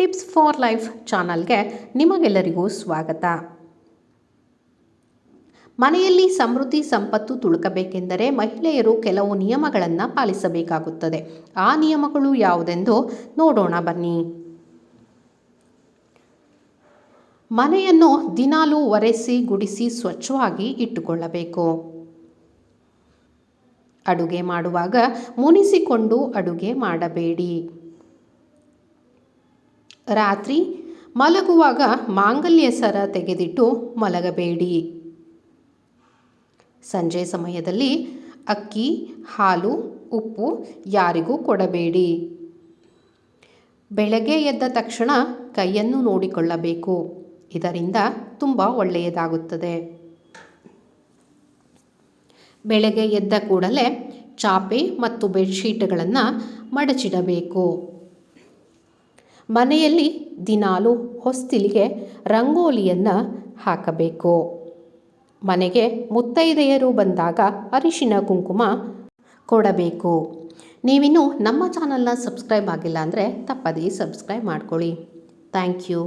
Tips for life ಚಾನಲ್ಗೆ ನಿಮಗೆಲ್ಲರಿಗೂ ಸ್ವಾಗತ. ಮನೆಯಲ್ಲಿ ಸಮೃದ್ಧಿ ಸಂಪತ್ತು ತುಳುಕಬೇಕೆಂದರೆ ಮಹಿಳೆಯರು ಕೆಲವು ನಿಯಮಗಳನ್ನು ಪಾಲಿಸಬೇಕಾಗುತ್ತದೆ. ಆ ನಿಯಮಗಳು ಯಾವುದೆಂದು ನೋಡೋಣ ಬನ್ನಿ. ಮನೆಯನ್ನು ದಿನಾಲೂ ಒರೆಸಿ, ಗುಡಿಸಿ, ಸ್ವಚ್ಛವಾಗಿ ಇಟ್ಟುಕೊಳ್ಳಬೇಕು. ಅಡುಗೆ ಮಾಡುವಾಗ ಮುನಿಸಿಕೊಂಡು ಅಡುಗೆ ಮಾಡಬೇಡಿ. ರಾತ್ರಿ ಮಲಗುವಾಗ ಮಾಂಗಲ್ಯ ಸರ ತೆಗೆದಿಟ್ಟು ಮಲಗಬೇಡಿ. ಸಂಜೆ ಸಮಯದಲ್ಲಿ ಅಕ್ಕಿ, ಹಾಲು, ಉಪ್ಪು ಯಾರಿಗೂ ಕೊಡಬೇಡಿ. ಬೆಳಗ್ಗೆ ಎದ್ದ ತಕ್ಷಣ ಕೈಯನ್ನು ನೋಡಿಕೊಳ್ಳಬೇಕು. ಇದರಿಂದ ತುಂಬ ಒಳ್ಳೆಯದಾಗುತ್ತದೆ. ಬೆಳಗ್ಗೆ ಎದ್ದ ಕೂಡಲೇ ಚಾಪೆ ಮತ್ತು ಬೆಡ್ಶೀಟ್ಗಳನ್ನು ಮಡಚಿಡಬೇಕು. ಮನೆಯಲ್ಲಿ ದಿನಾಲು ಹೊಸ್ತಿಲಿಗೆ ರಂಗೋಲಿಯನ್ನು ಹಾಕಬೇಕು. ಮನೆಗೆ ಮುತ್ತೈದೆಯರು ಬಂದಾಗ ಅರಿಶಿನ ಕುಂಕುಮ ಕೊಡಬೇಕು. ನೀವಿನ್ನೂ ನಮ್ಮ ಚಾನಲ್ನ ಸಬ್ಸ್ಕ್ರೈಬ್ ಆಗಿಲ್ಲ ಅಂದರೆ ತಪ್ಪದೇ ಸಬ್ಸ್ಕ್ರೈಬ್ ಮಾಡ್ಕೊಳ್ಳಿ. Thank you.